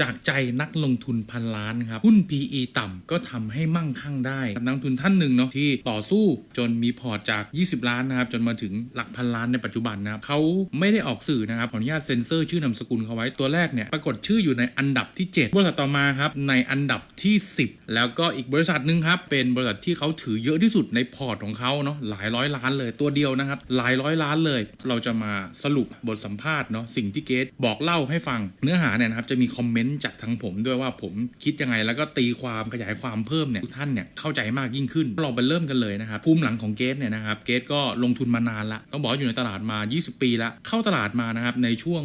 จากใจนักลงทุนพันล้านครับหุ้น PE ต่ำก็ทำให้มั่งคั่งได้นักลงทุนท่านหนึ่งเนาะที่ต่อสู้จนมีพอร์ตจาก 20 ล้านนะครับจนมาถึงหลักพันล้านในปัจจุบันนะครับเขาไม่ได้ออกสื่อนะครับขออนุญาตเซ็นเซอร์ชื่อนามสกุลเขาไว้ตัวแรกเนี่ยปรากฏชื่ออยู่ในอันดับที่ 7 บริษัทต่อมาครับในอันดับที่ 10 แล้วก็อีกบริษัทหนึ่งครับเป็นบริษัทที่เขาถือเยอะที่สุดในพอร์ตของเขาเนาะหลายร้อยล้านเลยตัวเดียวนะครับหลายร้อยล้านเลย เราจะมาสรุปบทสัมภาษณ์เนาะสิ่งที่เกตบอกเล่าให้ฟังเนื้อหาเนี่ยนะครับจะมีคอมเมนต์จากทางผมด้วยว่าผมคิดยังไงแล้วก็ตีความขยายความเพิ่มเนี่ยทุกท่านเนี่ยเข้าใจมากยิ่งขึ้น เราไปเริ่มกันเลยนะครับภูมิหลังของเกตเนี่ยนะครับเกตก็ลงทุนมานานละต้องบอกอยู่ในตลาดมา 20 ปีละเข้าตลาดมานะครับในช่วง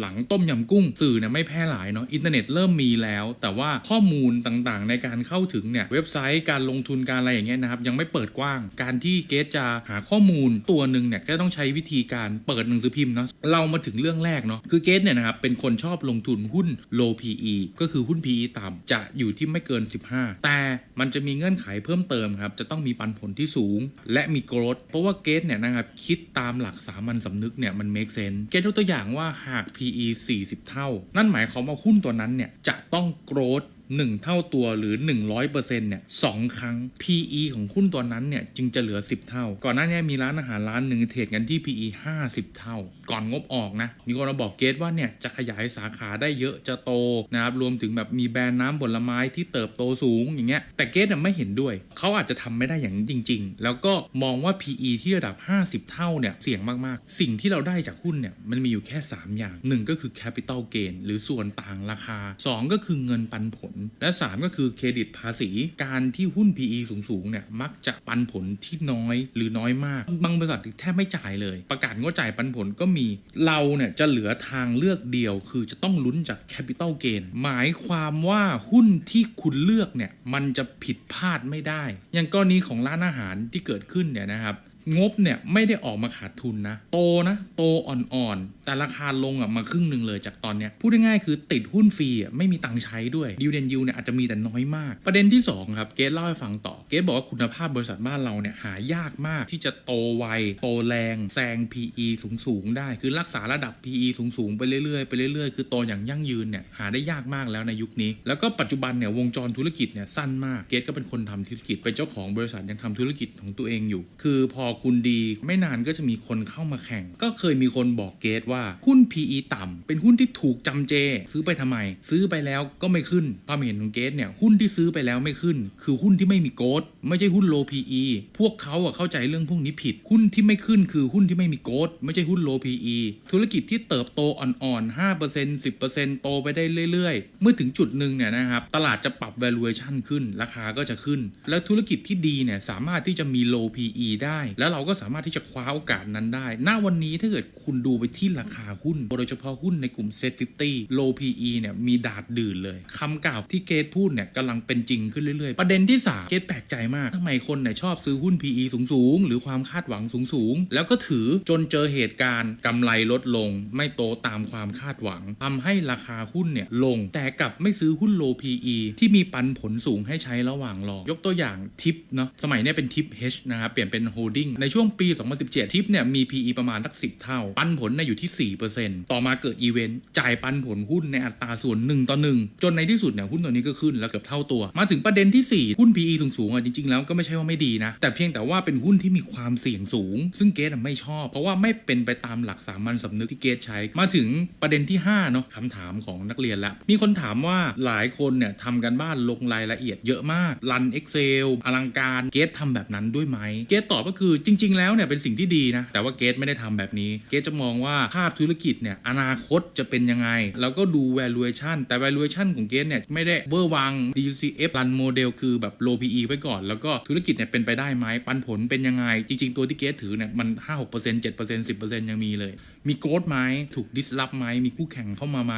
หลังต้มยำกุ้งสื่อเนี่ยไม่แพร่หลายเนาะอินเทอร์เน็ตเริ่มมีแล้ว แต่ว่าข้อมูลต่างๆ ในการเข้าถึงเนี่ยเว็บไซต์การลงทุนการอะไรอย่างเงี้ยนะครับยังไม่เปิดกว้าง การที่เกตจะหาข้อมูลตัวหนึ่งเนี่ยก็ต้องใช้วิธีการเปิดหนังสือพิมพ์เนาะเรามาถึงเรื่องแรกเนาะคือเกตเนี่ยนะครับเป็นคนชอบลงทุนหุ้น low PE ก็คือหุ้น PE ต่ำจะอยู่ที่ไม่เกิน 15 แต่มันจะมีเงื่อนไขเพิ่มเติมครับ จะต้องมีปันผลที่สูง และมีโกรดเพราะว่าเกตเนี่ยนะครับคิดตามหลักสามัญสำนึกเนี่ยมัน make sense เกตยกตัวอย่างว่าหาก PE 40 เท่า นั่นหมายความว่าหุ้นตัวนั้นเนี่ยจะต้องโกรด 1 เท่าตัวหรือ 100%เนี่ยสองครั้ง PE ของหุ้นตัวนั้นเนี่ยจึงจะเหลือ 10 เท่า ก่อนหน้านี้มีร้านอาหารร้านหนึ่งเทรดกันที่ PE 50 เท่า ก่อนงบออกนะมีคนมาบอกเกตว่าเนี่ยจะขยายสาขาได้เยอะจะโตนะครับรวมถึงแบบมีแบรนด์น้ำผลไม้ที่เติบโตสูงอย่างเงี้ยแต่เกตไม่เห็นด้วย เขาอาจจะทำไม่ได้อย่างนั้จริง ๆ แล้วก็มองว่า PE ที่ระดับ 50 เท่าเนี่ยเสี่ยงมากๆ สิ่งที่เราได้จากหุ้นเนี่ยมันมีอยู่แค่ 3 อย่างหนึ่งก็คือ capital gain หรือส่วนต่างราคา 2 ก็คือเงินปันผลและ 3 ก็คือเครดิตภาษี การที่หุ้น PE สูงๆเนี่ยมักจะปันผลที่น้อยหรือน้อยมาก บางบริษัทแทบไม่จ่ายเลย ประกาศงดจ่ายปันผลก็มีเราเนี่ยจะเหลือทางเลือกเดียว คือจะต้องลุ้นจาก capital gain หมายความว่าหุ้นที่คุณเลือกเนี่ยมันจะผิดพลาดไม่ได้ อย่างกรณีของร้านอาหารที่เกิดขึ้นเนี่ยนะครับ งบเนี่ยไม่ได้ออกมาขาดทุนนะ โตนะ โตอ่อนๆ แต่ราคาลงอะมาครึ่งหนึ่งเลยจากตอนเนี้ยพูดง่ายๆคือติดหุ้นฟรีอะไม่มีตังค์ใช้ด้วยดิวเดนยูเนี่ยอาจจะมีแต่น้อยมาก ประเด็นที่ 2 ครับ เกตเล่าให้ฟังต่อ เกตบอกว่าคุณภาพบริษัทบ้านเราเนี่ยหายากมากที่จะโตไว โตแรงแซง PE สูงๆ ได้ คือรักษาระดับ PE สูงๆ ไปเรื่อยๆไปเรื่อยๆ คือโตอย่างยั่งยืนเนี่ยหาได้ยากมากแล้วในยุคนี้ แล้วก็ปัจจุบันเนี่ยวงจรธุรกิจเนี่ยสั้นมากเกตก็เป็นคนทำธุรกิจเป็นเจ้าของบริษัทยังทำธุรกิจของตัวเองอยู่ คือพอคุณดี ไม่นานก็จะมีคนเข้ามาแข่ง ก็เคยมีคนบอกเกตว่าหุ้น PE ต่ำเป็นหุ้นที่ถูกจำเจ ซื้อไปทำไม ซื้อไปแล้วก็ไม่ขึ้นความเห็นของเกตเนี่ยหุ้นที่ซื้อไปแล้วไม่ขึ้น คือหุ้นที่ไม่มีโกดไม่ใช่หุ้น low PE พวกเขาอะเข้าใจเรื่องพวกนี้ผิด หุ้นที่ไม่ขึ้นคือหุ้นที่ไม่มีโกดไม่ใช่หุ้น low PE ธุรกิจที่เติบโตอ่อนๆ5% 10%โตไปได้เรื่อยๆ เมื่อถึงจุดหนึ่งเนี่ยนะครับตลาดจะปรับ valuation ขึ้น ราคาก็จะขึ้น แล้วธุรกิจที่ดีเนี่ยสามารถที่จะมี low PE ได้แล้แล้วเราก็สามารถที่จะคว้าโอกาสนั้นได้ ณ วันนี้ถ้าเกิดคุณดูไปที่ราคาหุ้น โดยเฉพาะหุ้นในกลุ่ม Set 50 low PE เนี่ยมีดาดดื่นเลยคำกล่าวที่เกตพูดเนี่ยกำลังเป็นจริงขึ้นเรื่อยๆ ประเด็นที่ 3 เกตแปลกใจมากทำไมคนเนี่ยชอบซื้อหุ้น PE สูงๆ หรือความคาดหวังสูงๆ แล้วก็ถือจนเจอเหตุการณ์กำไรลดลง ไม่โตตามความคาดหวังทำให้ราคาหุ้นเนี่ยลง แต่กลับไม่ซื้อหุ้น low PE ที่มีปันผลสูงให้ใช้ระหว่างรอยกตัวอย่างทิปเนาะสมัยเนี้เป็นทิป H นะครับเปลี่ยนเป็น holding ในช่วงปี 2017 ทิปเนี่ยมี PE ประมาณสัก10 เท่า ปันผลเนี่ยอยู่ที่ 4%ต่อมาเกิดอีเวนต์จ่ายปันผลหุ้นในอัตราส่วน1ต่อ1จนในที่สุดเนี่ยหุ้นตัวนี้ก็ขึ้นแล้วเกือบเท่าตัว มาถึงประเด็นที่ 4 หุ้น PE สูงๆอะจริงๆแล้วก็ไม่ใช่ว่าไม่ดีนะ แต่เพียงแต่ว่าเป็นหุ้นที่มีความเสี่ยงสูง ซึ่งเกตไม่ชอบ เพราะว่าไม่เป็นไปตามหลักสามัญสำนึกที่เกตใช้ มาถึงประเด็นที่5เนาะคำถามของนักเรียนละมีคนถามว่าหลายคนเนี่ยทำกันบ้านลงรายละเอียดเยอะมากรัน Excel อลังการเกตทำแบบนั้นด้วยไหมเกตตอบก็คือจริง ๆ แล้วเนี่ยเป็นสิ่งที่ดีนะ แต่ว่าเกตไม่ได้ทำแบบนี้ เกตจะมองว่าภาพธุรกิจเนี่ยอนาคตจะเป็นยังไง แล้วก็ดู valuation แต่ valuation ของเกตเนี่ยไม่ได้เวอร์วัง DCF รันโมเดลคือแบบ low PE ไว้ก่อน แล้วก็ธุรกิจเนี่ยเป็นไปได้ไหมปันผลเป็นยังไง จริง ๆ ตัวที่เกตถือเนี่ยมัน5-6% 7% 10%ยังมีเลย มีโกดไหมถูก disrupt ไหมมีคู่แข่งเข้ามาไหม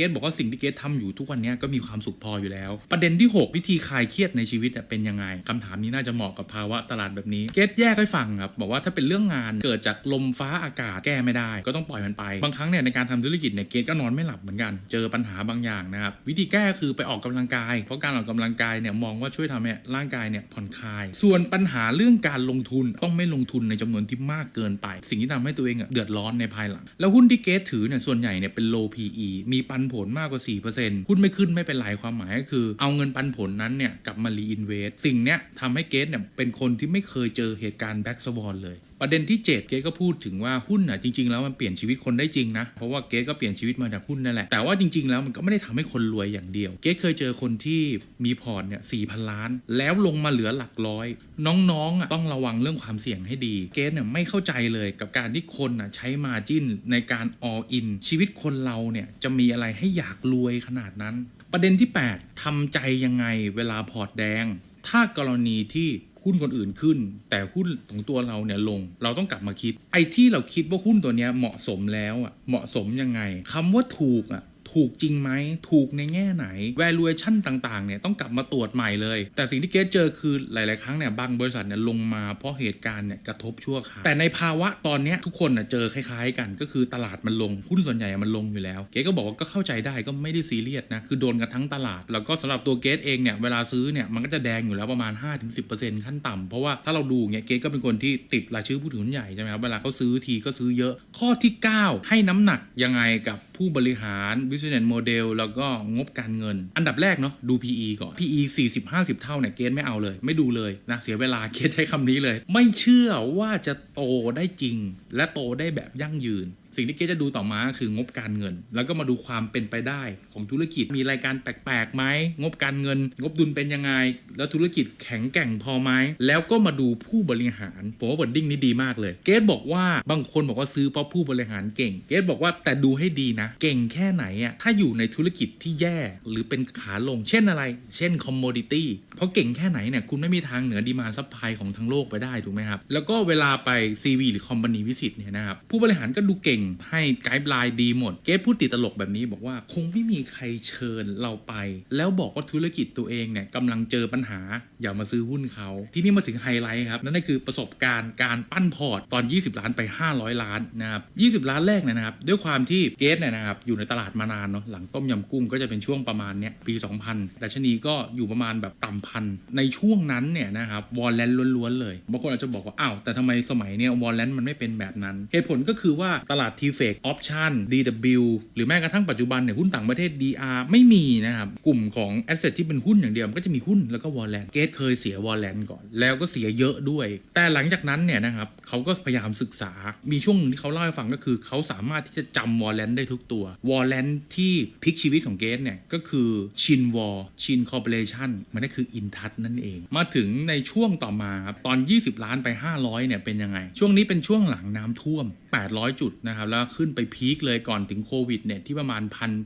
กตบอกว่าสิ่งที่เกตทำอยู่ทุกวันนี้ก็มีความสุขพออยู่แล้ว ประเด็นที่ 6 วิธีคลายเครียดในชีวิตเป็นยังไงคำถามนี้น่าจะเหมาะกับภาวะตลาดแบบนี้ เกตแยกให้ฟังครับบอกว่าถ้าเป็นเรื่องงานเกิดจากลมฟ้าอากาศแก้ไม่ได้ ก็ต้องปล่อยมันไป บางครั้งเนี่ยในการทำธุรกิจเนี่ยเกตก็นอนไม่หลับเหมือนกัน เจอปัญหาบางอย่างนะครับวิธีแก้คือไปออกกำลังกาย เพราะการออกกำลังกายเนี่ยมองว่าช่วยทำให้ร่างกายเนี่ยผ่อนคลาย ส่วนปัญหาเรื่องการลงทุนต้องไม่ลงทุนในจำนวนที่มากเกินไป สิ่งที่ทำให้ตัวเองเดือดร้อนในภายหลัง แล้วหุ้นที่เกตถือเนี่ยส่วนใหญ่เนี่ยเป็น low PE มีปันผลมากกว่า 4%หุ้นไม่ขึ้นไม่เป็นไรความหมายก็คือ เอาเงินปันผลนั้นเนี่ยกลับมารีอินเวสสิ่งเนี้ยทำให้เกตเนี่ยเป็นคนที่ไม่เคยเจอเหตุการณ์แบ็กสวอนเลย ประเด็นที่ 7 เกตก็พูดถึงว่าหุ้นอะจริงๆแล้วมันเปลี่ยนชีวิตคนได้จริงนะ เพราะว่าเกตก็เปลี่ยนชีวิตมาจากหุ้นนั่นแหละ แต่ว่าจริงๆแล้วมันก็ไม่ได้ทำให้คนรวยอย่างเดียว เกตเคยเจอคนที่มีพอร์ตเนี่ยสี่พันล้าน แล้วลงมาเหลือหลักร้อย น้องๆอะต้องระวังเรื่องความเสี่ยงให้ดี เกตเนี่ยไม่เข้าใจเลยกับการที่คนอะใช้มาจิ้นในการ all in ชีวิตคนเราเนี่ยจะมีอะไรให้อยากรวยขนาดนั้น ประเด็นที่ 8ทำใจยังไงเวลาพอร์ตแดง ถ้ากรณีที่ หุ้นคนอื่นขึ้น แต่หุ้นของตัวเราเนี่ยลง เราต้องกลับมาคิด ไอ้ที่เราคิดว่าหุ้นตัวเนี้ยเหมาะสมแล้วอะเหมาะสมยังไงคำว่าถูกอะ ถูกจริงไหม ถูกในแง่ไหน valuation ต่างๆ เนี่ยต้องกลับมาตรวจใหม่เลย แต่สิ่งที่เกสเจอคือหลาย ๆ ครั้งเนี่ยบางบริษัทเนี่ยลงมาเพราะเหตุการณ์เนี่ยกระทบชั่วคราวแต่ในภาวะตอนเนี้ยทุกคนน่ะเจอคล้าย ๆ กัน ก็คือตลาดมันลงหุ้นส่วนใหญ่มันลงอยู่แล้ว เกสก็บอกว่าก็เข้าใจได้ก็ไม่ได้ซีเรียสนะคือโดนกันทั้งตลาด แล้วก็สำหรับตัวเกสเองเนี่ยเวลาซื้อเนี่ยมันก็จะแดงอยู่แล้วประมาณ 5-10%ขั้นต่ำเพราะว่าถ้าเราดูเนี่ยเกสก็เป็นคนที่ติดรายชื่อผู้ถือหุ้นใหญ่ใช่ไหมครับเวลาเขาซื้อทีก็ซื้อเยอะ ข้อที่ 9 ให้น้ำหนักยังไงกับผู้บริหาร business model แล้วก็งบการเงิน อันดับแรกเนาะดู PE ก่อน PE 40-50 เท่าเนี่ยเกณฑ์ไม่เอาเลย ไม่ดูเลยนะเสียเวลาเกณฑ์ใช้คำนี้เลย ไม่เชื่อว่าจะโตได้จริง และโตได้แบบยั่งยืน สิ่งที่เกจะดูต่อมาคืองบการเงิน แล้วก็มาดูความเป็นไปได้ของธุรกิจมีรายการแปลกๆไหมงบการเงิน งบดุลเป็นยังไง แล้วธุรกิจแข็งแกร่งพอไหมแล้วก็มาดูผู้บริหารผมว่าวอร์ดดิ้งนี้ดีมากเลย เกตบอกว่าบางคนบอกว่าซื้อเพราะผู้บริหารเก่ง เกตบอกว่าแต่ดูให้ดีนะ เก่งแค่ไหนอะถ้าอยู่ในธุรกิจที่แย่หรือเป็นขาลง เช่นอะไร เช่นคอมมดิตี้เพราะเก่งแค่ไหนเนี่ยคุณไม่มีทางเหนือดีมานซัพพลายของทั้งโลกไปได้ถูกไหมครับแล้วก็เวลาไป CV หรือคอมพานีวิสิตเนี่ยนะครับผู้บริหารก็ดูเก่งให้ไกด์ไลน์ดีหมด เกตพูดติดตลกแบบนี้บอกว่าคงไม่มีใครเชิญเราไป แล้วบอกว่าธุรกิจตัวเองเนี่ยกำลังเจอปัญหาอย่ามาซื้อหุ้นเขา ที่นี่มาถึงไฮไลท์ครับ นั่นก็คือประสบการณ์การปั้นพอร์ตตอน 20 ล้านไป 500 ล้านนะครับ20 ล้านแรกเนี่ยนะครับ ด้วยความที่เกตเนี่ยนะครับอยู่ในตลาดมานานเนาะหลังต้มยำกุ้งก็จะเป็นช่วงประมาณเนี้ยปี 2000ดัชนีก็อยู่ประมาณแบบต่ำพันในช่วงนั้นเนี่ยนะครับวอลเลนล้วนๆเลยบางคนอาจจะบอกว่าอ้าวแต่ทำไมสมัยเนี่ยวอลเลนมันไม่เป็นแบบนั้น เหตุผลก็คือว่าตลาดทีเฟกออปชั่น DW หรือแม้กระทั่งปัจจุบันเนี่ยหุ้นต่างประเทศ DR ไม่มีนะครับ กลุ่มของแอสเซทที่เป็นหุ้นอย่างเดียว มันก็จะมีหุ้นแล้วก็วอลเลนเกตเคยเสียวอลเลนก่อน แล้วก็เสียเยอะด้วย แต่หลังจากนั้นเนี่ยนะครับเขาก็พยายามศึกษา มีช่วงหนึ่งที่เขาเล่าให้ฟังก็คือเขาสามารถที่จะจำวอลเลนได้ทุกตัววอลเลนที่พลิกชีวิตของเกตเนี่ยก็คือชินวอลชินคอร์ปอเรชั่นมันก็คืออินทัศนั่นเอง มาถึงในช่วงต่อมาครับตอน 20 ล้านไป 500เนี่ยเป็นยังไง ช่วงนี้เป็นช่วงหลังน้ำท่วม 800 จุดนะครับแล้วขึ้นไปพีคเลยก่อนถึงโควิดเนี่ยที่ประมาณ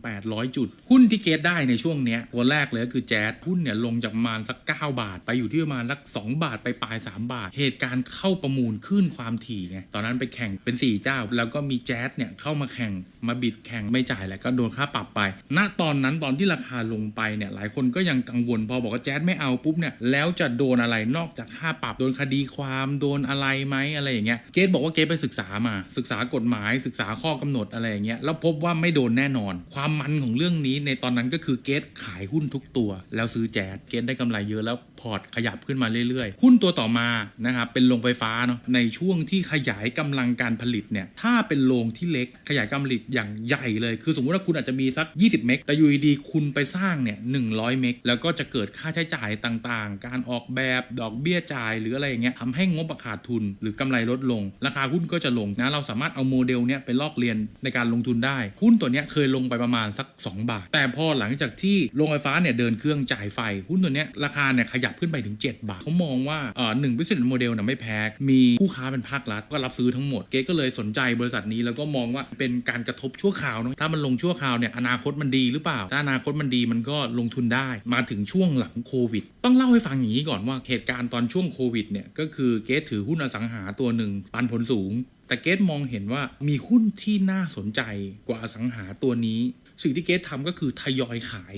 1,800 จุด หุ้นที่เกตได้ในช่วงเนี้ยตัวแรกเลยก็คือแจ๊สหุ้นเนี่ยลงจากประมาณสัก 9 บาท ไปอยู่ที่ประมาณสัก 2 บาทไปปลาย 3 บาท เหตุการณ์เข้าประมูลขึ้นความถี่ไงตอนนั้นไปแข่งเป็น 4 เจ้า แล้วก็มีแจ๊สเนี่ยเข้ามาแข่งมาบิดแข่งไม่จ่ายแล้วก็โดนค่าปรับไป ณตอนนั้นตอนที่ราคาลงไปเนี่ยหลายคนก็ยังกังวลพอบอกว่าแจ๊สไม่เอาปุ๊บเนี่ยแล้วจะโดนอะไรนอกจากค่าปรับโดนคดีความโดนอะไรไหมอะไรอย่างเงี้ยเกตบอกว่าเกตไปศึกษามาศึกษากฎหมายศึกษาข้อกำหนดอะไรอย่างเงี้ยแล้วพบว่าไม่โดนแน่นอน ความมันของเรื่องนี้ในตอนนั้นก็คือเกตขายหุ้นทุกตัว แล้วซื้อแจ๊สเกตได้กำไรเยอะแล้วพอร์ตขยับขึ้นมาเรื่อยๆ หุ้นตัวต่อมานะครับเป็นโรงไฟฟ้าเนาะในช่วงที่ขยายกำลังการผลิตเนี่ยถ้าเป็นโรงที่เล็กขยายการผลิตอย่างใหญ่เลย คือสมมุติว่าคุณอาจจะมีสัก 20 เมกแต่อยู่ดีๆคุณไปสร้างเนี่ย100 เมกแล้วก็จะเกิดค่าใช้จ่ายต่างๆ การออกแบบดอกเบี้ยจ่ายหรืออะไรอย่างเงี้ยทำให้งบขาดทุนหรือกำไรลดลง ราคาหุ้นก็จะลงนะเราสามารถเอาโมเดลเนี้ยไปลอกเรียนในการลงทุนได้ หุ้นตัวเนี้ยเคยลงไปประมาณสัก 2 บาท แต่พอหลังจากที่โรงไฟฟ้าเนี่ยเดินเครื่องจ่ายไฟ หุ้นตัวเนี้ยราคาเนี่ยขยับขึ้นไปถึง 7 บาท เขามองว่าเอ่อหนึ่ง business model เนี่ยไม่แพ้มีผู้ค้าเป็นภาครัฐก็รับซื้อทั้งหมด เก๊ก็เลยสนใจบริษัทนี้แล้วก็มองว่าเป็นการกระทบชั่วคราวเนอะถ้ามันลงชั่วคราวเนี่ยอนาคตมันดีหรือเปล่า ถ้าอนาคตมันดีมันก็ลงทุนได้มาถึงช่วงหลังโควิด ต้องเล่าให้ฟังอย่างนี้ก่อนว่าเหตุการณ์ตอนช่วงโควิดเนี่ยก็คือเกสถือหุ้นอสังหาตัวหนึ่งปันผลสูงแต่เกสมองเห็นว่ามีหุ้นที่น่าสนใจกว่าอสังหาตัวนี้ สิ่งที่เกสทำก็คือทยอยขาย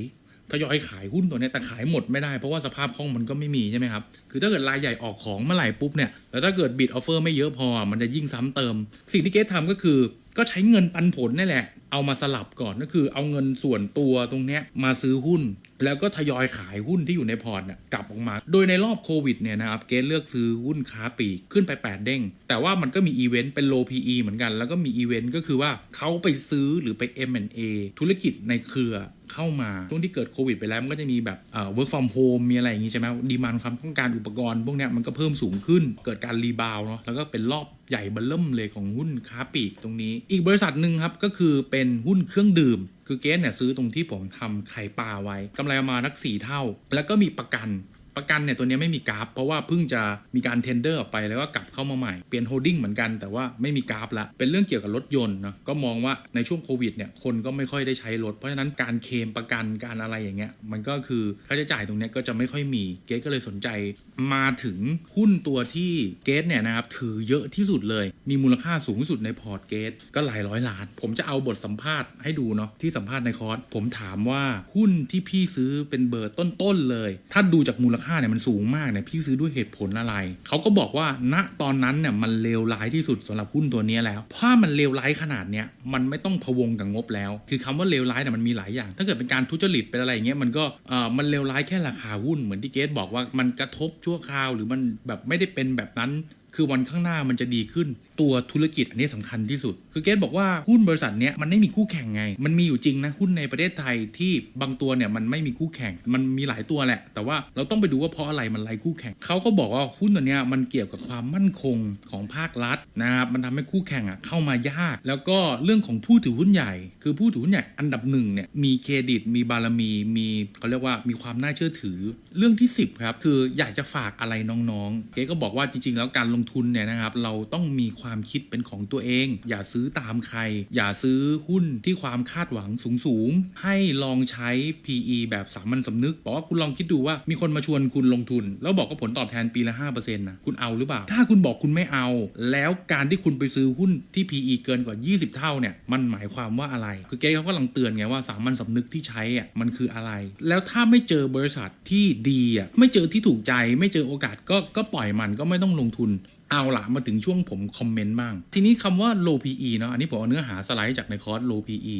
ทยอยขายหุ้นตัวนี้แต่ขายหมดไม่ได้เพราะว่าสภาพคล่องมันก็ไม่มีใช่ไหมครับ คือถ้าเกิดรายใหญ่ออกของเมื่อไหร่ปุ๊บเนี่ย แล้วถ้าเกิดบิดออฟเฟอร์ไม่เยอะพอมันจะยิ่งซ้ำเติม สิ่งที่เกสทำก็คือ ก็ใช้เงินปันผลนี่แหละ เอามาสลับก่อนก็คือเอาเงินส่วนตัวตรงเนี้ยมาซื้อหุ้น แล้วก็ทยอยขายหุ้นที่อยู่ในพอร์ตกลับออกมา โดยในรอบโควิดเนี่ยนะครับเกตเลือกซื้อหุ้นค้าปลีกขึ้นไป 8 เด้ง แต่ว่ามันก็มีอีเวนต์เป็นโล PE เหมือนกัน แล้วก็มีอีเวนต์ก็คือว่าเขาไปซื้อหรือไป M&A ธุรกิจในเครือ เข้ามาช่วงที่เกิดโควิดไปแล้วมันก็จะมีแบบเอ่อ work from home มีอะไรอย่างงี้ใช่ไหมดีมันความต้องการอุปกรณ์พวกเนี้ยมันก็เพิ่มสูงขึ้น เกิดการรีบาวเนาะแล้วก็เป็นรอบใหญ่เบัลเริ่มเลยของหุ้นค้าปลีกตรงนี้ อีกบริษัทหนึ่งครับก็คือเป็นหุ้นเครื่องดื่ม คือเกสเนี่ยซื้อตรงที่ผมทำไข่ปลาไว้กำไรมานักสี่เท่า แล้วก็มีประกัน ประกันเนี่ยตัวนี้ไม่มีกราฟ เพราะว่าเพิ่งจะมีการเทนเดอร์ออกไปแล้วก็กลับเข้ามาใหม่เปลี่ยนโฮดดิ้งเหมือนกันแต่ว่าไม่มีกราฟละเป็นเรื่องเกี่ยวกับรถยนต์นะก็มองว่าในช่วงโควิดเนี่ยคนก็ไม่ค่อยได้ใช้รถ เพราะฉะนั้นการเคมประกันการอะไรอย่างเงี้ยมันก็คือค่าใช้จ่ายตรงเนี้ยก็จะไม่ค่อยมีเกสก็เลยสนใจ มาถึงหุ้นตัวที่เกสเนี่ยนะครับถือเยอะที่สุดเลย มีมูลค่าสูงสุดในพอร์ตเกสก็หลายร้อยล้าน ผมจะเอาบทสัมภาษณ์ให้ดูเนาะที่สัมภาษณ์ในคอร์สผมถามว่าหุ้นที่พี่ซื้อเป็นเบอร์ต้นๆเลย ถ้าดูจากมูลค่าเนี่ยมันสูงมากเนี่ยพี่ซื้อด้วยเหตุผลอะไร เขาก็บอกว่าณตอนนั้นเนี่ยมันเลวร้ายที่สุดสำหรับหุ้นตัวนี้แล้วถ้ามันเลวร้ายขนาดเนี้ยมันไม่ต้องพวงกับงบแล้ว คือคำว่าเลวร้ายเนี่ยมันมีหลายอย่าง ถ้าเกิดเป็นการทุจริตเป็นอะไรอย่างเงี้ยมันก็เอ่อมันเลวร้ายแค่ราคาหุ้นเหมือนที่เกสบอกว่ามันกระทบชั่วคราว หรือมันแบบไม่ได้เป็นแบบนั้น คือวันข้างหน้ามันจะดีขึ้น ตัวธุรกิจอันนี้สำคัญที่สุด คือเกสบอกว่าหุ้นบริษัทเนี้ยมันไม่มีคู่แข่งไง มันมีอยู่จริงนะหุ้นในประเทศไทยที่บางตัวเนี่ยมันไม่มีคู่แข่ง มันมีหลายตัวแหละ แต่ว่าเราต้องไปดูว่าเพราะอะไรมันไร้คู่แข่งเขาก็บอกว่าหุ้นตัวเนี้ยมันเกี่ยวกับความมั่นคงของภาครัฐนะครับมันทำให้คู่แข่งอะเข้ามายาก แล้วก็เรื่องของผู้ถือหุ้นใหญ่ คือผู้ถือหุ้นใหญ่อันดับหนึ่งเนี่ยมีเครดิต มีบารมี มีเขาเรียกว่ามีความน่าเชื่อถือ เรื่องที่ 10ครับคืออยากจะฝากอะไรน้องๆ เกก็บอกว่าจริงๆ แล้วการลงทุนเนี่ยนะครับเราต้องมีความความคิดเป็นของตัวเอง อย่าซื้อตามใคร อย่าซื้อหุ้นที่ความคาดหวังสูงๆ ให้ลองใช้ PE แบบสามัญสำนึก บอกว่าคุณลองคิดดูว่ามีคนมาชวนคุณลงทุน แล้วบอกว่าผลตอบแทนปีละ5%นะคุณเอาหรือเปล่า ถ้าคุณบอกคุณไม่เอา แล้วการที่คุณไปซื้อหุ้นที่ PE เกินกว่า 20 เท่าเนี่ยมันหมายความว่าอะไร คือเก๊เขากำลังเตือนไงว่าสามัญสำนึกที่ใช้อะมันคืออะไร แล้วถ้าไม่เจอบริษัทที่ดีอะไม่เจอที่ถูกใจ ไม่เจอโอกาสก็ก็ปล่อยมันก็ไม่ต้องลงทุน เอาละมาถึงช่วงผมคอมเมนต์บ้าง ทีนี้คำว่า low PE เนาะอันนี้ผมเอาเนื้อหาสไลด์จากในคอร์ส low PE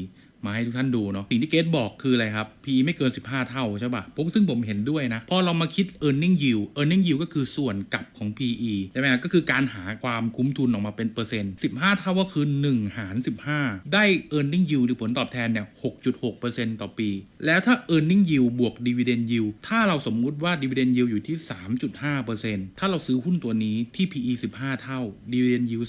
มาให้ทุกท่านดูเนาะสิ่งที่เกตบอกคืออะไรครับ PE ไม่เกิน 15 เท่าใช่ป่ะผมซึ่งผมเห็นด้วยนะ พอเรามาคิด earning yield earning yield ก็คือส่วนกลับของ PE ใช่ไหมครับก็คือการหาความคุ้มทุนออกมาเป็นเปอร์เซ็นต์15 เท่าก็คือ 1 หาร 15 ได้ earning yield หรือผลตอบแทนเนี่ย6.6%ต่อปี แล้วถ้า earning yield บวก dividend yield ถ้าเราสมมุติว่า dividend yield อยู่ที่ 3.5%ถ้าเราซื้อหุ้นตัวนี้ที่ PE 15 เท่า dividend yield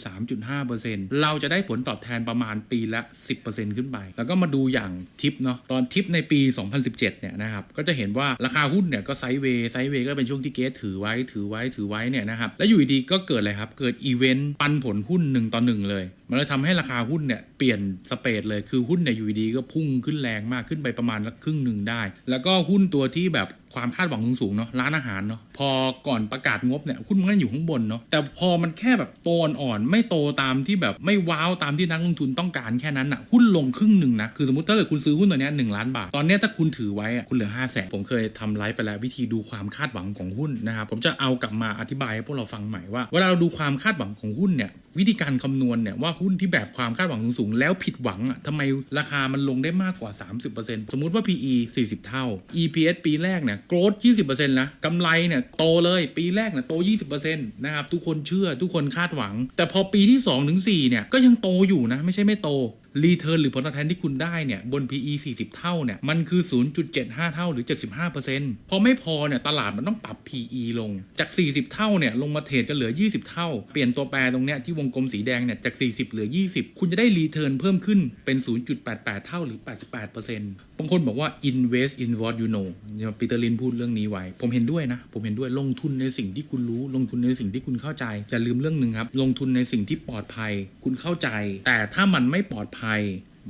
3.5%เราจะได้ผลตอบแทนประมาณปีละ 10%ขึ้นไป แล้วก็มาดูอย่างทิปเนาะตอนทิปในปี 2017 เนี่ยนะครับก็จะเห็นว่าราคาหุ้นเนี่ยก็ไซด์เวย์ไซด์เวย์ก็เป็นช่วงที่เกสถือไว้ถือไว้ถือไว้เนี่ยนะครับแล้วอยู่ดีๆก็เกิดอะไรครับเกิดอีเวนต์ปันผลหุ้น1ต่อ1เลยมันเลยทำให้ราคาหุ้นเนี่ยเปลี่ยนสเปดเลยคือหุ้นเนี่ยอยู่ดีๆก็พุ่งขึ้นแรงมากขึ้นไปประมาณครึ่งหนึ่งได้ แล้วก็หุ้นตัวที่แบบความคาดหวังสูงๆเนาะร้านอาหารเนาะพอก่อนประกาศงบเนี่ยหุ้นมันก็อยู่ข้างบนเนาะแต่พอมันแค่แบบโตอ่อนไม่โตตามที่แบบไม่ว้าวตามที่นักลงทุนต้องการแค่นั้นอะหุ้นลงครึ่งหนึ่งนะคือสมมติถ้าเกิดคุณซื้อหุ้นตัวเนี้ยหนึ่งล้านบาท ตอนเนี้ยถ้าคุณถือไว้อะคุณเหลือ5้าแสนผมเคยทำไลฟ์ไปแล้ววิธีดูความคาดหวังของหุ้นนะครับผมจะเอากลับมาอธิบายให้พวกเราฟังใหม่ว่าเวลาเราดูความคาดหวังของหุ้นเนี่ยวิธีการคำนวณเนี่ยว่าหุ้นที่แบบความคาดหวังสูงๆแล้วผิดหวังอะทำไมราคามันลงได้มากกว่า 30%สมมุติว่า PE 40 เท่า EPS ปีแรกเนี่ยโกรธ20%นะกำไรเนี่ยโตเลยปีแรกเนี่ยโต 20%นะครับทุกคนเชื่อทุกคนคาดหวัง แต่พอปีที่2ถึง4เนี่ยก็ยังโตอยู่นะไม่ใช่ไม่โต รีเทิร์นหรือผลตอบแทนที่คุณได้เนี่ยบน PE 40 เท่าเนี่ยมันคือ 0.75 เท่าหรือ 75%พอไม่พอเนี่ยตลาดมันต้องปรับ PE ลงจาก 40 เท่าเนี่ยลงมาเทรดกันเหลือ 20 เท่า เปลี่ยนตัวแปรตรงเนี้ยที่วงกลมสีแดงเนี่ยจาก 40 เหลือ 20 คุณจะได้รีเทิร์นเพิ่มขึ้นเป็น 0.88 เท่าหรือ 88% บางคนบอกว่า invest in what you know ปีเตอร์ลินพูดเรื่องนี้ไว้ ผมเห็นด้วยนะ ผมเห็นด้วยลงทุนในสิ่งที่คุณรู้ ลงทุนในสิ่งที่คุณเข้าใจ อย่าลืมเรื่องหนึ่งครับ ลงทุนในสิ่งที่ปลอดภัย คุณเข้าใจ แต่ถ้ามันไม่ปลอดภัย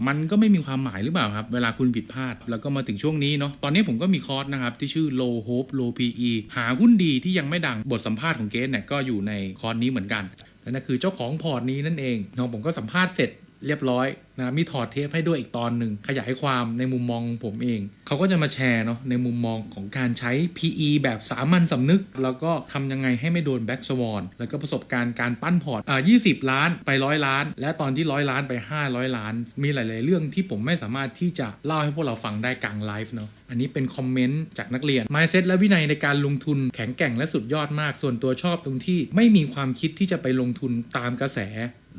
มันก็ไม่มีความหมายหรือเปล่าครับ เวลาคุณผิดพลาด แล้วก็มาถึงช่วงนี้เนาะตอนนี้ผมก็มีคอร์สนะครับ ที่ชื่อ low hope low PE หาหุ้นดีที่ยังไม่ดังบทสัมภาษณ์ของเกสเนี่ยก็อยู่ในคอร์สนี้เหมือนกันและนั่นคือเจ้าของพอร์ตนี้นั่นเองเนาะผมก็สัมภาษณ์เสร็จ เรียบร้อยนะมีถอดเทปให้ด้วยอีกตอนหนึ่ง ขยายความในมุมมองผมเอง เขาก็จะมาแชร์เนาะในมุมมองของการใช้ PE แบบสามัญสำนึก แล้วก็ทำยังไงให้ไม่โดนแบ็กสวอนแล้วก็ประสบการณ์การปั้นพอร์ตอ่า20ล้านไปร้อยล้าน และตอนที่ร้อยล้านไป 500 ล้าน มีหลาย ๆ เรื่องที่ผมไม่สามารถที่จะเล่าให้พวกเราฟังได้กลางไลฟ์เนาะอันนี้เป็นคอมเมนต์จากนักเรียน mindset และวินัยในการลงทุนแข็งแกร่งและสุดยอดมากส่วนตัวชอบตรงที่ไม่มีความคิดที่จะไปลงทุนตามกระแส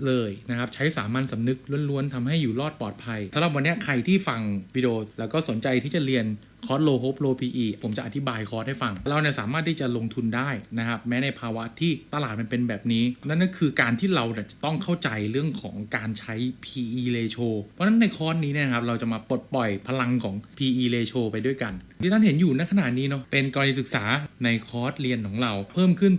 เลยนะครับใช้สามัญสำนึกล้วนๆทำให้อยู่รอดปลอดภัยสำหรับวันนี้ใครที่ฟังวิดีโอ แล้วก็สนใจที่จะเรียนคอร์ส low hope low PE ผมจะอธิบายคอร์สให้ฟัง เราเนี่ยสามารถที่จะลงทุนได้นะครับแม้ในภาวะที่ตลาดมันเป็นแบบนี้ นั่นก็คือการที่เราเนี่ยจะต้องเข้าใจเรื่องของการใช้ PE ratio เพราะฉะนั้นในคอร์สนี้เนี่ยนะครับเราจะมาปลดปล่อยพลังของ PE ratio ไปด้วยกัน ที่ท่านเห็นอยู่ณขณะนี้เนาะเป็นกรณีศึกษาในคอร์สเรียนของเราเพิ่มขึ้น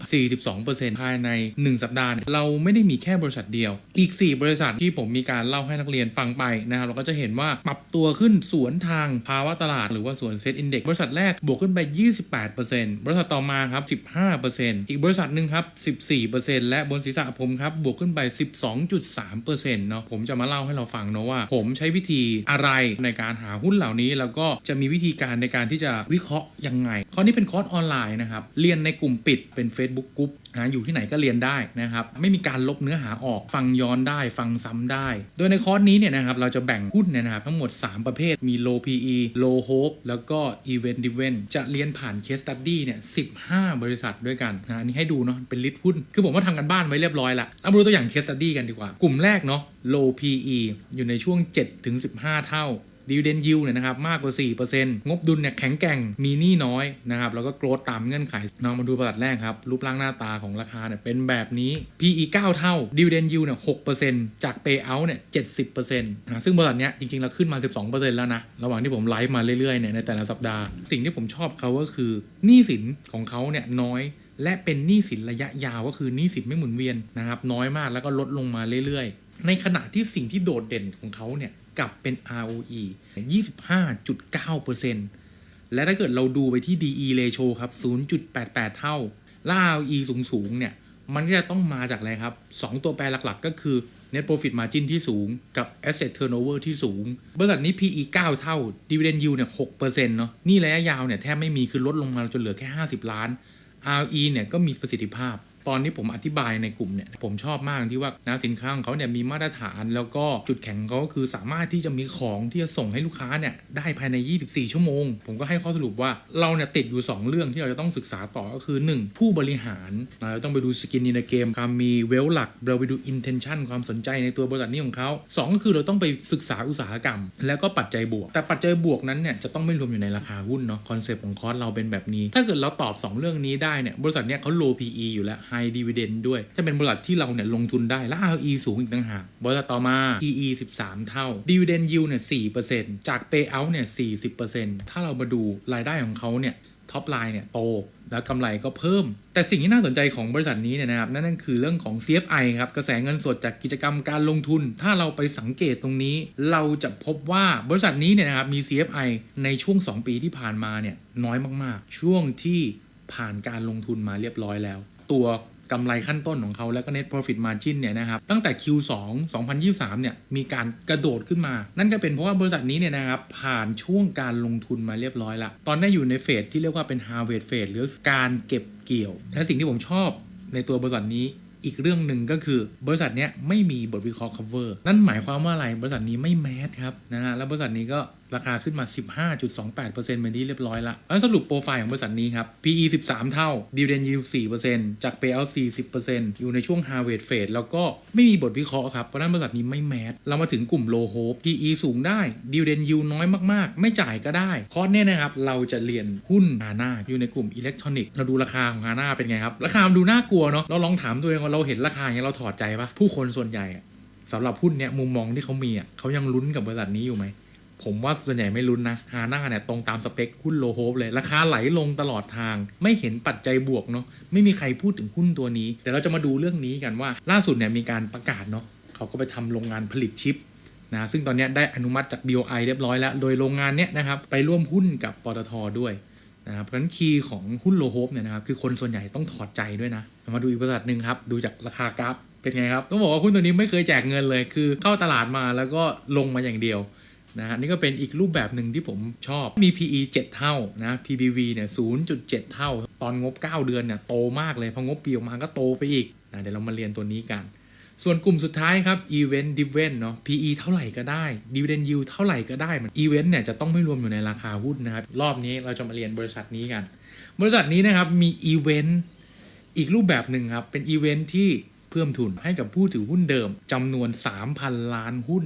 42%ภายใน 1 สัปดาห์ เราไม่ได้มีแค่บริษัทเดียว อีก 4 บริษัทที่ผมมีการเล่าให้นักเรียนฟังไปนะครับเราก็จะเห็นว่าปรับตัวขึ้นสวนทางภาวะตลาดหรือว่าสวนเซ็ตอินเด็กบริษัทแรกบวกขึ้นไป 28%บริษัทต่อมาครับ 15%อีกบริษัทหนึ่งครับ 14%และบนศีรษะผมครับบวกขึ้นไป 12.3%เนาะผมจะมาเล่าให้เราฟังเนาะว่า ผมใช้วิธีอะไรในการหาหุ้นเหล่านี้แล้วก็จะมีวิธีการในการที่จะวิเคราะห์ยังไงคอร์สนี้เป็นคอร์สออนไลน์นะครับ เรียนในกลุ่มปิดเป็น Facebook กลุ่มนะอยู่ที่ไหนก็เรียนได้นะครับ ไม่มีการลบเนื้อหาออกฟังย้อนได้ฟังซ้ำได้ โดยในคอร์สนี้เนี่ยนะครับเราจะแบ่งหุ้นเนี่ยนะครับทั้งหมด 3 ประเภทมี low PE low hope แล้วก็ event driven จะเรียนผ่าน case study เนี่ย15 บริษัทด้วยกันนะอันนี้ให้ดูเนาะเป็นลิสต์หุ้น คือผมว่าทำกันบ้านไว้เรียบร้อยละเอามาดูตัวอย่าง case study กันดีกว่า กลุ่มแรกเนาะ low PE อยู่ในช่วง 7-15 เท่า ดีเวเดนยิวเนี่ยนะครับมากกว่า 4%งบดุลเนี่ยแข็งแกร่งมีหนี้น้อยนะครับแล้วก็โกรดตามเงื่อนไขลองมาดูประวัติแรกครับ รูปร่างหน้าตาของราคาเนี่ยเป็นแบบนี้ PE 9 เท่าดีเวเดนยิวเนี่ย6%จาก Payout เนี่ย70%นะซึ่งบริษัทเนี้ยจริงๆแล้วขึ้นมา 12%แล้วนะระหว่างที่ผมไลฟ์มาเรื่อยๆเนี่ยในแต่ละสัปดาห์ สิ่งที่ผมชอบเขาก็คือหนี้สินของเขาเนี่ยน้อยและเป็นหนี้สินระยะยาวก็คือหนี้สินไม่หมุนเวียนนะครับน้อยมากแล้วก็ลดลงมาเรื่อยๆ ในขณะที่สิ่งที่โดดเด่นของเขาเนี่ย กลับเป็น ROE 25.9%และถ้าเกิดเราดูไปที่ DE ratio ครับ 0.88 เท่า และ ROE สูงๆ เนี่ย มันก็จะต้องมาจากอะไรครับ 2 ตัวแปรหลักๆ ก็คือ net profit margin ที่สูงกับ asset turnover ที่สูง บริษัทนี้ PE 9 เท่า dividend yield เนี่ย6%เนาะ นี่ระยะยาวเนี่ยแทบไม่มีคือลดลงมาจนเหลือแค่ 50 ล้าน ROE เนี่ยก็มีประสิทธิภาพ ตอนที่ผมอธิบายในกลุ่มเนี่ยผมชอบมากที่ว่านะสินค้าของเขาเนี่ยมีมาตรฐานแล้วก็จุดแข็งเขาก็คือสามารถที่จะมีของที่จะส่งให้ลูกค้าเนี่ยได้ภายใน 24 ชั่วโมง ผมก็ให้ข้อสรุปว่าเราเนี่ยติดอยู่ 2 เรื่องที่เราจะต้องศึกษาต่อก็คือ 1 ผู้บริหารเราต้องไปดูสกินในเกมความมีเวลหลักเราไปดู intention ความสนใจในตัวบริษัทนี้ของเขาสองก็คือเราต้องไปศึกษาอุตสาหกรรม แล้วก็ปัจจัยบวก แต่ปัจจัยบวกนั้นเนี่ยจะต้องไม่รวมอยู่ในราคาหุ้นเนาะคอนเซปต์ของคอร์สเราเป็นแบบนี้ ถ้าเกิดเราตอบ 2 เรื่องนี้ได้เนี่ยบริษัทเนี้ยเขา low PE อยู่แล้ว high dividend ด้วย จะเป็นบริษัทที่เราเนี่ยลงทุนได้และ ROE สูงอีกต่างหากบริษัทต่อมา PE 13 เท่า dividend yield เนี่ย4%จาก payout เนี่ย40%ถ้าเรามาดูรายได้ของเขาเนี่ยท็อปไลน์เนี่ยโตแล้วกำไรก็เพิ่ม แต่สิ่งที่น่าสนใจของบริษัทนี้เนี่ยนะครับนั่นก็คือเรื่องของ CFI ครับกระแสเงินสดจากกิจกรรมการลงทุน ถ้าเราไปสังเกตตรงนี้ เราจะพบว่าบริษัทนี้เนี่ยนะครับมี CFI ในช่วง 2 ปีที่ผ่านมาเนี่ยน้อยมากๆ ช่วงที่ผ่านการลงทุนมาเรียบร้อยแล้ว ตัวกำไรขั้นต้นของเขาแล้วก็ net profit margin เนี่ยนะครับตั้งแต่ Q2 2023 เนี่ยมีการกระโดดขึ้นมา นั่นก็เป็นเพราะว่าบริษัทนี้เนี่ยนะครับผ่านช่วงการลงทุนมาเรียบร้อยละ ตอนนี้อยู่ในเฟสที่เรียกว่าเป็น harvest phase หรือการเก็บเกี่ยว และสิ่งที่ผมชอบในตัวบริษัทนี้อีกเรื่องหนึ่งก็คือบริษัทเนี้ยไม่มีบทวิเคราะห์ cover นั่นหมายความว่าอะไรบริษัทนี้ไม่แมสครับนะฮะแล้วบริษัทนี้ก็ ราคาขึ้นมา 15.28%เป็นที่เรียบร้อยละแล้วสรุปโปรไฟล์ของบริษัทนี้ครับ PE 13 เท่า Dividend Yield 4%จาก Payout 40%อยู่ในช่วง Harvest Phase แล้วก็ไม่มีบทวิเคราะห์ครับ เพราะนั้นบริษัทนี้ไม่แมสเรามาถึงกลุ่ม Low Hope PE สูงได้ Dividend Yield น้อยมากๆ ไม่จ่ายก็ได้ คอร์สเนี่ยนะครับ เราจะเรียนหุ้นฮาน่าอยู่ในกลุ่มอิเล็กทรอนิกส์เราดูราคาของฮาน่าเป็นไงครับ ราคามันดูน่ากลัวเนาะ เราลองถามตัวเองว่าเราเห็นราคาอย่างเราถอดใจปะผู้คนส่วนใหญ่สำหรับหุ้นเนี่ยมุมมองที่เขามีอะเขายังลุ้นกับบริษัทนี้อยู่ไหม ผมว่าส่วนใหญ่ไม่ลุ้นนะฮาน่าเนี่ยตรงตามสเปคหุ้นโลโฮปเลย ราคาไหลลงตลอดทาง ไม่เห็นปัจจัยบวกเนาะไม่มีใครพูดถึงหุ้นตัวนี้เดี๋ยวเราจะมาดูเรื่องนี้กันว่า ล่าสุดเนี่ยมีการประกาศเนาะเขาก็ไปทำโรงงานผลิตชิปนะซึ่งตอนนี้ได้อนุมัติจาก BOI เรียบร้อยแล้ว โดยโรงงานเนี้ยนะครับไปร่วมหุ้นกับปตทด้วยนะครับเพราะฉะนั้นคีย์ของหุ้นโลโฮปเนี่ยนะครับคือคนส่วนใหญ่ต้องถอดใจด้วยนะ มาดูอีกบริษัทหนึ่งครับ ดูจากราคากราฟเป็นไงครับ ต้องบอกว่าหุ้นตัวนี้ไม่เคยแจกเงินเลย คือเข้าตลาดมาแล้วก็ลงมาอย่างเดียว นะฮะนี่ก็เป็นอีกรูปแบบหนึ่งที่ผมชอบมี PE 7 เท่านะ PBV เนี่ย 0.7 เท่า ตอนงบ 9 เดือนเนี่ยโตมากเลยพองบปีออกมาก็โตไปอีกนะเดี๋ยวเรามาเรียนตัวนี้กัน ส่วนกลุ่มสุดท้ายครับ Event Dividend เนาะ PE เท่าไหร่ก็ได้ Dividend Yield เท่าไหร่ก็ได้มัน Event เนี่ยจะต้องไม่รวมอยู่ในราคาหุ้นนะครับรอบนี้เราจะมาเรียนบริษัทนี้กัน บริษัทนี้นะครับมี Event อีกรูปแบบหนึ่งครับเป็นอีเวนท์ที่เพิ่มทุนให้กับผู้ถือหุ้นเดิมจำนวน 3,000 ล้านหุ้น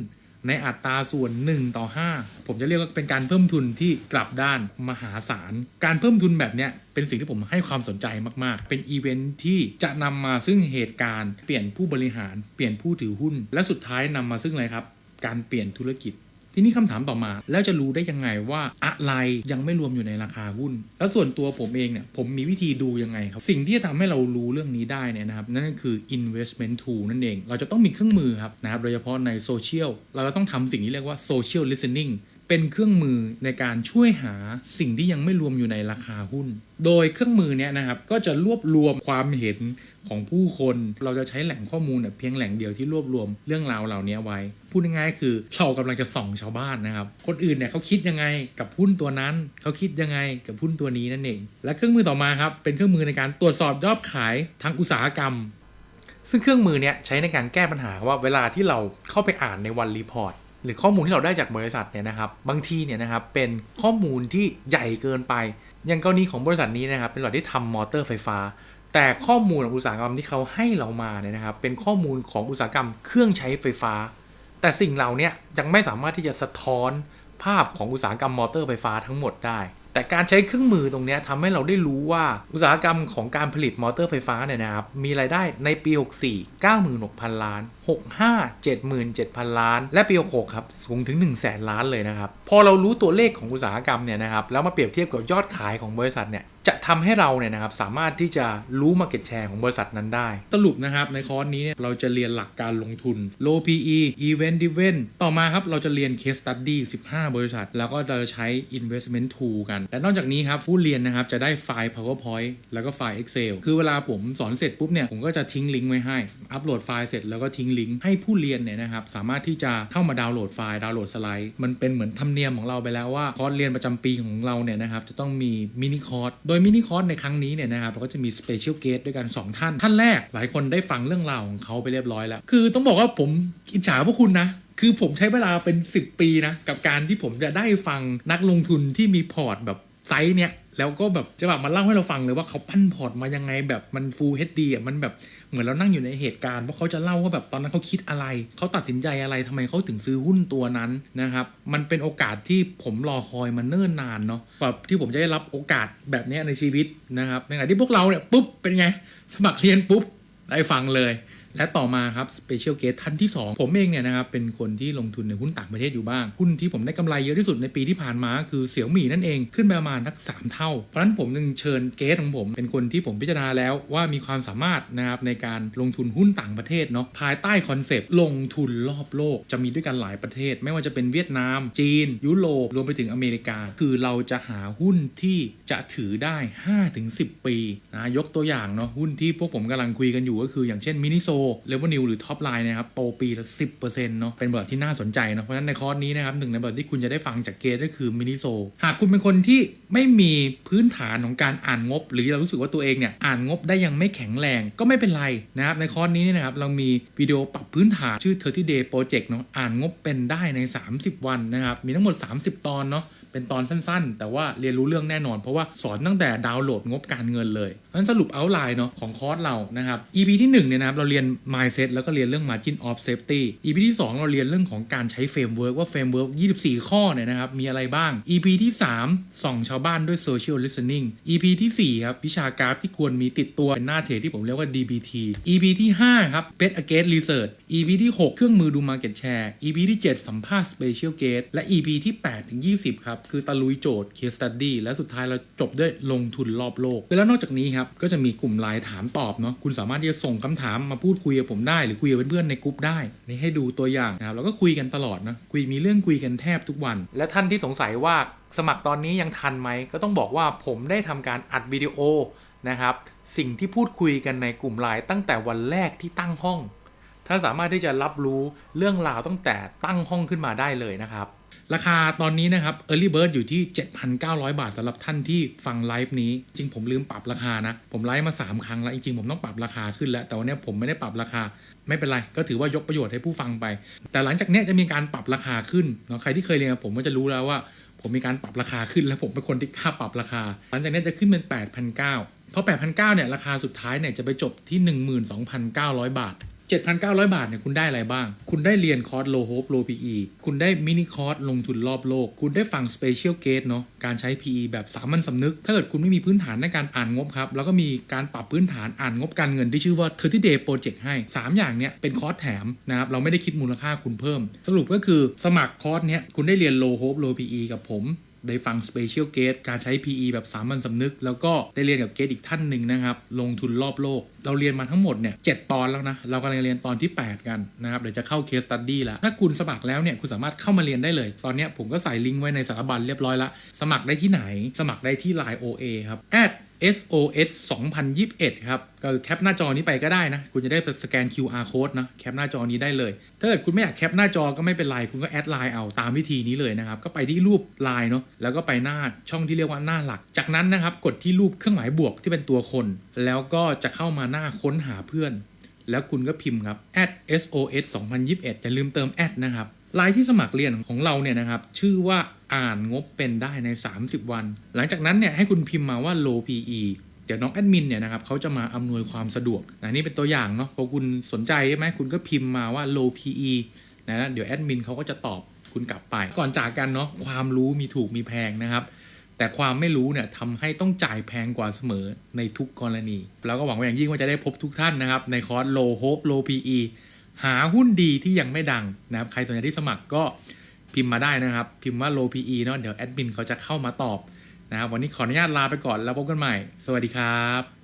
ในอัตราส่วน 1 ต่อ 5 ผมจะเรียกว่าเป็นการเพิ่มทุนที่กลับด้านมหาศาล การเพิ่มทุนแบบเนี้ยเป็นสิ่งที่ผมให้ความสนใจมาก ๆ เป็นอีเวนท์ที่จะนำมาซึ่งเหตุการณ์ เปลี่ยนผู้บริหาร เปลี่ยนผู้ถือหุ้น และสุดท้ายนำมาซึ่งอะไรครับ การเปลี่ยนธุรกิจ ทีนี้คำถามต่อมาแล้วจะรู้ได้ยังไงว่าอะไรยังไม่รวมอยู่ในราคาหุ้น แล้วส่วนตัวผมเองเนี่ยผมมีวิธีดูยังไงครับ สิ่งที่จะทำให้เรารู้เรื่องนี้ได้เนี่ยนะครับ นั่นก็คือ investment tool นั่นเอง เราจะต้องมีเครื่องมือครับนะครับโดยเฉพาะในโซเชียลเราจะต้องทำสิ่งที่เรียกว่า social listening เป็นเครื่องมือในการช่วยหาสิ่งที่ยังไม่รวมอยู่ในราคาหุ้น โดยเครื่องมือเนี้ยนะครับก็จะรวบรวมความเห็น ของผู้คน เราจะใช้แหล่งข้อมูลเนี่ยเพียงแหล่งเดียวที่รวบรวมเรื่องราวเหล่านี้ไว้ พูดง่ายๆคือเรากำลังจะส่องชาวบ้านนะครับ คนอื่นเนี่ยเขาคิดยังไงกับหุ้นตัวนั้นเขาคิดยังไงกับหุ้นตัวนี้นั่นเอง และเครื่องมือต่อมาครับเป็นเครื่องมือในการตรวจสอบยอดขายทางอุตสาหกรรม ซึ่งเครื่องมือเนี้ยใช้ในการแก้ปัญหาว่าเวลาที่เราเข้าไปอ่านในวันรีพอร์ตหรือข้อมูลที่เราได้จากบริษัทเนี่ยนะครับ บางทีเนี่ยนะครับเป็นข้อมูลที่ใหญ่เกินไป อย่างกรณีของบริษัทนี้นะครับ เป็นบริษัทที่ทำมอเตอร์ไฟฟ้า แต่ข้อมูลของอุตสาหกรรมที่เขาให้เรามาเนี่ยนะครับ เป็นข้อมูลของอุตสาหกรรมเครื่องใช้ไฟฟ้า แต่สิ่งเหล่านี้ยังไม่สามารถที่จะสะท้อนภาพของอุตสาหกรรมมอเตอร์ไฟฟ้าทั้งหมดได้ แต่การใช้เครื่องมือตรงนี้ทำให้เราได้รู้ว่าอุตสาหกรรมของการผลิตมอเตอร์ไฟฟ้าเนี่ยนะครับ มีรายได้ในปี 64 96,000 ล้าน 65 77,000 ล้าน และปี 66 ครับ สูงถึง 1 0 0 0 0แสนล้านเลยนะครับ พอเรารู้ตัวเลขของอุตสาหกรรมเนี่ยนะครับ แล้วมาเปรียบเทียบกับยอดขายของบริษัทเนี่ย จะทำให้เราเนี่ยนะครับสามารถที่จะรู้ Market Share ของบริษัทนั้นได้ สรุปนะครับในคอร์สนี้เนี่ยเราจะเรียนหลักการลงทุน low PE event driven ต่อมาครับเราจะเรียน case study 15 บริษัท แล้วก็จะใช้ investment tool กัน และนอกจากนี้ครับผู้เรียนนะครับจะได้ไฟล์ powerpoint แล้วก็ไฟล์ excel คือเวลาผมสอนเสร็จปุ๊บเนี่ยผมก็จะทิ้งลิงก์ไว้ให้ อัปโหลดไฟล์เสร็จแล้วก็ทิ้งลิงก์ให้ผู้เรียนเนี่ยนะครับสามารถที่จะเข้ามาดาวน์โหลดไฟล์ดาวน์โหลดสไลด์มันเป็นเหมือนธรรมเนียมของเราไปแล้วว่าคอร์สเรียนประจำปีของเราเนี่ยนะครับจะต้องมีมินิคอร์สโดยมินิคอร์สในครั้งนี้เนี่ยนะครับเราก็จะมีสเปเชียลเกสด้วยกัน 2 ท่าน ท่านแรกหลายคนได้ฟังเรื่องราวของเขาไปเรียบร้อยแล้ว คือต้องบอกว่าผมอิจฉาพวกคุณนะคือผมใช้เวลาเป็น 10 ปีนะกับการที่ผมจะได้ฟังนักลงทุนที่มีพอร์ตแบบไซส์เนี่ย แล้วก็แบบจะแบบมาเล่าให้เราฟังเลยว่าเขาปั้นพอร์ตมายังไงแบบมันฟูลเฮดดีอะมันแบบเหมือนเรานั่งอยู่ในเหตุการณ์เพราะเขาจะเล่าว่าแบบตอนนั้นเขาคิดอะไร เขาตัดสินใจอะไรทำไมเขาถึงซื้อหุ้นตัวนั้นนะครับมันเป็นโอกาสที่ผมรอคอยมาเนิ่นนานเนาะแบบที่ผมจะได้รับโอกาสแบบนี้ในชีวิตนะครับในขณะที่พวกเราเนี่ยปุ๊บเป็นไงสมัครเรียนปุ๊บได้ฟังเลย และต่อมาครับ Special Guest ท่านที่ 2 ผมเองเนี่ยนะครับเป็นคนที่ลงทุนในหุ้นต่างประเทศอยู่บ้าง หุ้นที่ผมได้กำไรเยอะที่สุดในปีที่ผ่านมา คือเสี่ยวหมี่นั่นเองขึ้นไปประมาณนัก 3 เท่า เพราะฉะนั้นผมจึงเชิญเกสของผม เป็นคนที่ผมพิจารณาแล้วว่ามีความสามารถนะครับในการลงทุนหุ้นต่างประเทศเนาะภายใต้คอนเซปต์ลงทุนรอบโลกจะมีด้วยกันหลายประเทศ ไม่ว่าจะเป็นเวียดนาม จีน ยุโรปรวมไปถึงอเมริกา คือเราจะหาหุ้นที่จะถือได้ 5-10 ปีนะยกตัวอย่างเนาะหุ้นที่พวกผมกำลังคุยกันอยู่ก็คือ อย่างเช่นมินิโซเลเวนิวหรือท็อปไลน์นะครับโตปีละ10%เนาะเป็นแบบที่น่าสนใจเนาะเพราะฉะนั้นในคอร์สนี้นะครับหนึ่งในแบบที่คุณจะได้ฟังจากเกตก็คือมินิโซหากคุณเป็นคนที่ไม่มีพื้นฐานของการอ่านงบ หรือเรารู้สึกว่าตัวเองเนี่ยอ่านงบได้ยังไม่แข็งแรงก็ไม่เป็นไรนะครับในคอร์สนี้เนยนะครับเรามีวิดีโอปรับพื้นฐานชื่อ 30 day project เนาะอ่านงบเป็นได้ใน 30 วันนะครับมีทั้งหมด 30 ตอนเนาะเป็นตอนสั้นๆ แต่ว่าเรียนรู้เรื่องแน่นอน เพราะว่าสอนตั้งแต่ดาวน์โหลดงบการเงินเลย นั้นสรุปเอาไลน์เนาะของคอร์สเรานะครับ EP ที่1เนี่ยนะครับเราเรียน mindset แล้วก็เรียนเรื่อง margin of safety EP ที่ 2 เราเรียนเรื่องของการใช้ framework ว่า framework 24 ข้อเนี่ยนะครับมีอะไรบ้าง EP ที่ 3 ส่องชาวบ้านด้วย social listening EP ที่4ครับวิชากราฟที่ควรมีติดตัวเป็นหน้าเทรดที่ผมเรียกว่า DBT EP ที่5ครับ bet against research EP ที่ 6 เครื่องมือดู market share EP ที่ 7 สัมภาษณ์ special guest และ EP ที่8ถึง20ครับคือตะลุยโจทย์ case study และสุดท้ายเราจบด้วยลงทุนรอบโลกแล้วนอกจากนี้ครับก็จะมีกลุ่มไลน์ถามตอบเนาะคุณสามารถที่จะส่งคำถามมาพูดคุยกับผมได้ หรือคุยกับเพื่อนๆในกลุ่มได้นี่ให้ดูตัวอย่างนะครับแล้วก็คุยกันตลอดนะคุยมีเรื่องคุยกันแทบทุกวัน และท่านที่สงสัยว่าสมัครตอนนี้ยังทันไหมก็ต้องบอกว่าผมได้ทำการอัดวิดีโอนะครับสิ่งที่พูดคุยกันในกลุ่มไลน์ตั้งแต่วันแรกที่ตั้งห้องถ้านสามารถที่จะรับรู้เรื่องราวตั้งแต่ตั้งห้องขึ้นมาได้เลยนะครับ ราคาตอนนี้นะครับ Early Bird อยู่ที่ 7,900 บาทสำหรับท่านที่ฟังไลฟ์นี้ จริงผมลืมปรับราคานะ ผมไลฟ์มา 3 ครั้งแล้วจริงๆผมต้องปรับราคาขึ้นแล้ว แต่วันนี้ผมไม่ได้ปรับราคาไม่เป็นไร ก็ถือว่ายกประโยชน์ให้ผู้ฟังไป แต่หลังจากนี้จะมีการปรับราคาขึ้นเนาะใครที่เคยเรียนกับผมก็จะรู้แล้วว่า ผมมีการปรับราคาขึ้น แล้วผมเป็นคนที่กล้าปรับราคา หลังจากนี้จะขึ้นเป็น8,900เพราะ8,900เนี่ยราคาสุดท้ายเนี่ยจะไปจบที่ 12,900 บาท 7,900 บาทเนี่ยคุณได้อะไรบ้าง คุณได้เรียนคอร์ส low hope low PE คุณได้มินิคอร์สลงทุนรอบโลก คุณได้ฟัง special gate เนาะการใช้ PE แบบสามัญสำนึก ถ้าเกิดคุณไม่มีพื้นฐานในการอ่านงบครับ แล้วก็มีการปรับพื้นฐานอ่านงบการเงินที่ชื่อว่า 30 day project ให้ 3 อย่างเนี่ยเป็นคอร์สแถมนะครับเราไม่ได้คิดมูลค่าคุณเพิ่ม สรุปก็คือสมัครคอร์สเนี้ยคุณได้เรียน low hope low PE กับผม ได้ฟัง Special Gate การใช้ PE แบบสามัญสำนึก แล้วก็ได้เรียนกับเกตอีกท่านหนึ่งนะครับ ลงทุนรอบโลก เราเรียนมาทั้งหมดเนี่ยเตอนแล้วนะ เรากำลังเรียนตอนที่ 8 กันนะครับ เดี๋ยวจะเข้า Case Study ละถ้าคุณสมัครแล้วเนี่ย คุณสามารถเข้ามาเรียนได้เลย ตอนเนี้ยผมก็ใส่ลิงก์ไว้ในสารบัญเรียบร้อยละ สมัครได้ที่ไหน สมัครได้ที่ Line OA ครับ SOS 2021 ครับ ก็แคปหน้าจอนี้ไปก็ได้นะ คุณจะได้ไปสแกน QR code นะแคปหน้าจอนี้ได้เลย ถ้าเกิดคุณไม่อยากแคปหน้าจอก็ไม่เป็นไร คุณก็แอดไลน์เอาตามวิธีนี้เลยนะครับ ก็ไปที่รูปไลน์เนาะแล้วก็ไปหน้าช่องที่เรียกว่าหน้าหลัก จากนั้นนะครับกดที่รูปเครื่องหมายบวกที่เป็นตัวคน แล้วก็จะเข้ามาหน้าค้นหาเพื่อน แล้วคุณก็พิมพ์ครับ @sos 2021อย่าลืมเติมแอดนะครับ ไลน์ที่สมัครเรียนของเราเนี่ยนะครับชื่อว่าอ่านงบเป็นได้ใน 30 วัน หลังจากนั้นเนี่ยให้คุณพิมพ์มาว่า low PE เดี๋ยวน้องแอดมินเนี่ยนะครับเขาจะมาอำนวยความสะดวกนะนี่เป็นตัวอย่างเนาะพอคุณสนใจใช่ไหมคุณก็พิมพ์มาว่า low PE นะเดี๋ยวแอดมินเขาก็จะตอบคุณกลับไป ก่อนจากกันเนาะความรู้มีถูกมีแพงนะครับแต่ความไม่รู้เนี่ยทำให้ต้องจ่ายแพงกว่าเสมอในทุกกรณี แล้วก็หวังว่าอย่างยิ่งว่าจะได้พบทุกท่านนะครับ ในคอร์ส low hope low PE หาหุ้นดีที่ยังไม่ดังนะครับ ใครสนใจที่สมัครก็พิมพ์มาได้นะครับ พิมพ์ว่า low PE เนาะเดี๋ยวแอดมินเขาจะเข้ามาตอบนะครับวันนี้ขออนุญาตลาไปก่อนแล้วพบกันใหม่ สวัสดีครับ